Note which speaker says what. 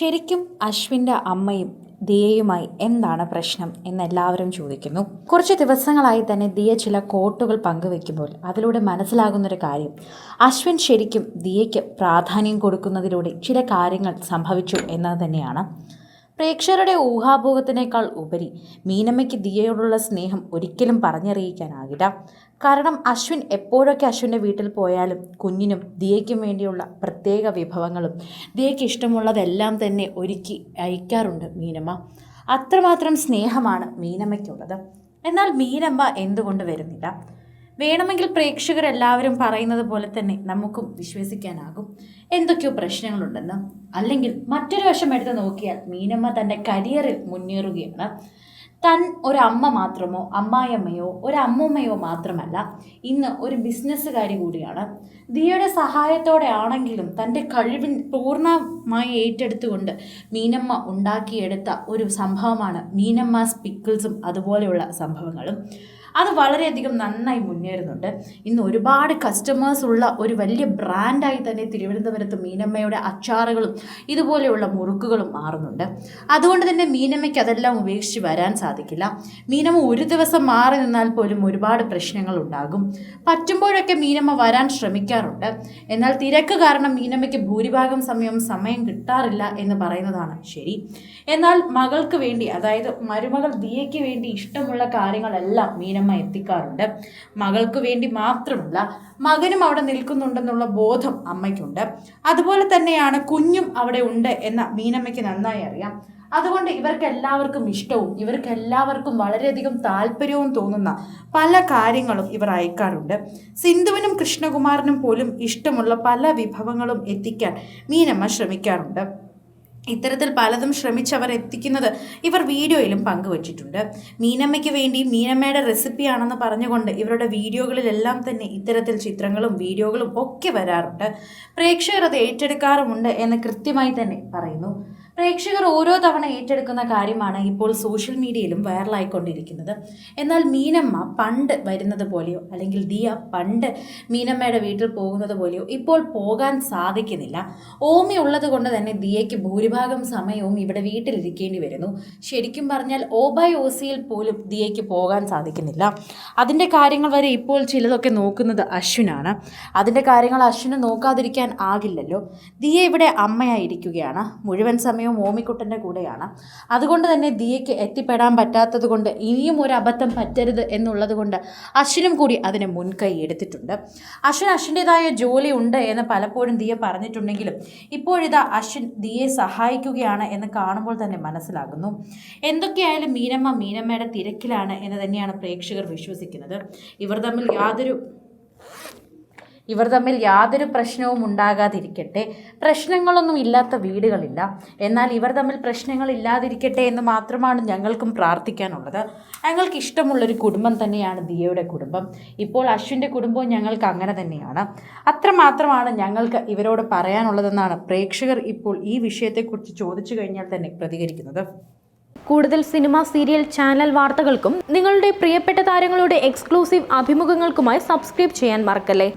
Speaker 1: ശരിക്കും അശ്വിന്റെ അമ്മയും ദിയയുമായി എന്താണ് പ്രശ്നം എന്നെല്ലാവരും ചോദിക്കുന്നു. കുറച്ച് ദിവസങ്ങളായി തന്നെ ദിയ ചില കോട്ടുകൾ പങ്കുവെക്കുമ്പോൾ അതിലൂടെ മനസ്സിലാകുന്നൊരു കാര്യം. അശ്വിൻ ശരിക്കും ദിയയ്ക്ക് പ്രാധാന്യം കൊടുക്കുന്നതിലൂടെ ചില കാര്യങ്ങൾ സംഭവിച്ചു എന്നത് തന്നെയാണ്. പ്രേക്ഷകരുടെ ഊഹാഭോഗത്തിനേക്കാൾ ഉപരി മീനമ്മയ്ക്ക് ദിയയോടുള്ള സ്നേഹം ഒരിക്കലും പറഞ്ഞറിയിക്കാനാകില്ല. കാരണം അശ്വിൻ എപ്പോഴൊക്കെ അശ്വിന്റെ വീട്ടിൽ പോയാലും കുഞ്ഞിനും ദിയയ്ക്കും വേണ്ടിയുള്ള പ്രത്യേക വിഭവങ്ങളും ദിയയ്ക്ക് ഇഷ്ടമുള്ളതെല്ലാം തന്നെ ഒരുക്കി അയക്കാറുണ്ട് മീനമ്മ. അത്രമാത്രം സ്നേഹമാണ് മീനമ്മയ്ക്കുള്ളത്. എന്നാൽ മീനമ്മ എന്തുകൊണ്ട് വരുന്നില്ല? വേണമെങ്കിൽ പ്രേക്ഷകരെല്ലാവരും പറയുന്നത് പോലെ തന്നെ നമുക്കും വിശ്വസിക്കാനാകും. എന്തൊക്കെയോ പ്രശ്നങ്ങളുണ്ടെന്ന്. അല്ലെങ്കിൽ മറ്റൊരു വശം എടുത്ത് നോക്കിയാൽ മീനമ്മ തന്റെ കരിയറിൽ മുന്നേറുകയാണ്. തൻ ഒരമ്മ മാത്രമോ അമ്മായിയമ്മയോ ഒരമ്മൂമ്മയോ മാത്രമല്ല ഇന്ന് ഒരു ബിസിനസ്സുകാരി കൂടിയാണ്. ദിയയുടെ സഹായത്തോടെ ആണെങ്കിലും തന്റെ കഴിവിൻ പൂർണമായി ഏറ്റെടുത്തുകൊണ്ട് മീനമ്മ ഉണ്ടാക്കിയെടുത്ത ഒരു സംഭവമാണ് മീനമ്മാസ് പിക്കിൾസും അതുപോലെയുള്ള സംഭവങ്ങളും. അത് വളരെയധികം നന്നായി മുന്നേറുന്നുണ്ട്. ഇന്ന് ഒരുപാട് കസ്റ്റമേഴ്സ് ഉള്ള ഒരു വലിയ ബ്രാൻഡായി തന്നെ തിരുവനന്തപുരത്ത് മീനമ്മയുടെ അച്ചാറുകളും ഇതുപോലെയുള്ള മുറുക്കുകളും മാറുന്നുണ്ട്. അതുകൊണ്ട് തന്നെ മീനമ്മയ്ക്ക് അതെല്ലാം ഉപേക്ഷിച്ച് വരാൻ സാധിക്കില്ല. മീനമ്മ ഒരു ദിവസം മാറി നിന്നാൽ പോലും ഒരുപാട് പ്രശ്നങ്ങൾ ഉണ്ടാകും. പറ്റുമ്പോഴൊക്കെ മീനമ്മ വരാൻ ശ്രമിക്കാറുണ്ട്. എന്നാൽ തിരക്ക് കാരണം മീനമ്മയ്ക്ക് ഭൂരിഭാഗം സമയം സമയം കിട്ടാറില്ല എന്ന് പറയുന്നതാണ് ശരി. എന്നാൽ മകൾക്ക് വേണ്ടി അതായത് മരുമകൾ ദിയയ്ക്ക് വേണ്ടി ഇഷ്ടമുള്ള കാര്യങ്ങളെല്ലാം മീനമ്മ എത്തിക്കാറുണ്ട്. മകൾക്ക് വേണ്ടി മാത്രമല്ല മകനും അവിടെ നിൽക്കുന്നുണ്ടെന്നുള്ള ബോധം അമ്മയ്ക്കുണ്ട്. അതുപോലെ തന്നെയാണ് കുഞ്ഞും അവിടെ ഉണ്ട് എന്ന മീനമ്മയ്ക്ക് നന്നായി അറിയാം. അതുകൊണ്ട് ഇവർക്ക് എല്ലാവർക്കും ഇഷ്ടവും ഇവർക്ക് എല്ലാവർക്കും വളരെയധികം താല്പര്യവും തോന്നുന്ന പല കാര്യങ്ങളും ഇവർ അയക്കാറുണ്ട്. സിന്ധുവിനും കൃഷ്ണകുമാറിനും പോലും ഇഷ്ടമുള്ള പല വിഭവങ്ങളും എത്തിക്കാൻ മീനമ്മ ശ്രമിക്കാറുണ്ട്. ഇത്തരത്തിൽ പലതും ശ്രമിച്ചവർ എത്തിക്കുന്നത് ഇവർ വീഡിയോയിലും പങ്കുവച്ചിട്ടുണ്ട്. മീനമ്മയ്ക്ക് വേണ്ടി മീനമ്മയുടെ റെസിപ്പിയാണെന്ന് പറഞ്ഞുകൊണ്ട് ഇവരുടെ വീഡിയോകളിലെല്ലാം തന്നെ ഇത്തരത്തിൽ ചിത്രങ്ങളും വീഡിയോകളും ഒക്കെ വരാറുണ്ട്. പ്രേക്ഷകർ അത് ഏറ്റെടുക്കാറുമുണ്ട് എന്ന് കൃത്യമായി തന്നെ പറയുന്നു. പ്രേക്ഷകർ ഓരോ തവണ ഏറ്റെടുക്കുന്ന കാര്യമാണ് ഇപ്പോൾ സോഷ്യൽ മീഡിയയിലും വൈറലായിക്കൊണ്ടിരിക്കുന്നത്. എന്നാൽ മീനമ്മ പണ്ട് വരുന്നത് പോലെയോ അല്ലെങ്കിൽ ദിയ പണ്ട് മീനമ്മയുടെ വീട്ടിൽ പോകുന്നത് പോലെയോ ഇപ്പോൾ പോകാൻ സാധിക്കുന്നില്ല. ഓമി ഉള്ളത് കൊണ്ട് തന്നെ ദിയയ്ക്ക് ഭൂരിഭാഗം സമയവും ഇവിടെ വീട്ടിലിരിക്കേണ്ടി വരുന്നു. ശരിക്കും പറഞ്ഞാൽ ഓ ബൈ ഓസിയിൽ പോലും ദിയയ്ക്ക് പോകാൻ സാധിക്കുന്നില്ല. അതിന്റെ കാര്യങ്ങൾ വരെ ഇപ്പോൾ ചിലതൊക്കെ നോക്കുന്നത് അശ്വിനാണ്. അതിന്റെ കാര്യങ്ങൾ അശ്വിന് നോക്കാതിരിക്കാൻ ആകില്ലല്ലോ. ദിയ ഇവിടെ അമ്മയായിരിക്കുകയാണ്. മുഴുവൻ സമയവും ഓമിക്കുട്ടന്റെ കൂടെയാണ്. അതുകൊണ്ട് തന്നെ ദിയയ്ക്ക് എത്തിപ്പെടാൻ പറ്റാത്തത് കൊണ്ട് ഇനിയും ഒരു അബദ്ധം പറ്റരുത് എന്നുള്ളത് കൊണ്ട് അശ്വിനും കൂടി അതിന് മുൻകൈ എടുത്തിട്ടുണ്ട്. അശ്വിൻ അശ്വിന്റെതായ ജോലി ഉണ്ട് എന്ന് പലപ്പോഴും ദിയ പറഞ്ഞിട്ടുണ്ടെങ്കിലും ഇപ്പോഴിതാ അശ്വിൻ ദിയെ സഹായിക്കുകയാണ് എന്ന് കാണുമ്പോൾ തന്നെ മനസ്സിലാകുന്നു. എന്തൊക്കെയായാലും മീനമ്മ മീനമ്മയുടെ തിരക്കിലാണ് എന്ന് തന്നെയാണ് പ്രേക്ഷകർ വിശ്വസിക്കുന്നത്. ഇവർ തമ്മിൽ യാതൊരു ഇവർ തമ്മിൽ യാതൊരു പ്രശ്നവും ഉണ്ടാകാതിരിക്കട്ടെ. പ്രശ്നങ്ങളൊന്നും ഇല്ലാത്ത വീടുകളില്ല. എന്നാൽ ഇവർ തമ്മിൽ പ്രശ്നങ്ങൾ ഇല്ലാതിരിക്കട്ടെ എന്ന് മാത്രമാണ് ഞങ്ങൾക്കും പ്രാർത്ഥിക്കാനുള്ളത്. ഞങ്ങൾക്ക് ഇഷ്ടമുള്ളൊരു കുടുംബം തന്നെയാണ് ദിയയുടെ കുടുംബം. ഇപ്പോൾ അശ്വിന്റെ കുടുംബവും ഞങ്ങൾക്ക് അങ്ങനെ തന്നെയാണ്. അത്രമാത്രമാണ് ഞങ്ങൾക്ക് ഇവരോട് പറയാനുള്ളതെന്നാണ് പ്രേക്ഷകർ ഇപ്പോൾ ഈ വിഷയത്തെക്കുറിച്ച് ചോദിച്ചു കഴിഞ്ഞാൽ തന്നെ പ്രതികരിക്കുന്നത്.
Speaker 2: കൂടുതൽ സിനിമ സീരിയൽ ചാനൽ വാർത്തകൾക്കും നിങ്ങളുടെ പ്രിയപ്പെട്ട താരങ്ങളുടെ എക്സ്ക്ലൂസീവ് അഭിമുഖങ്ങൾക്കുമായി സബ്സ്ക്രൈബ് ചെയ്യാൻ മറക്കല്ലേ?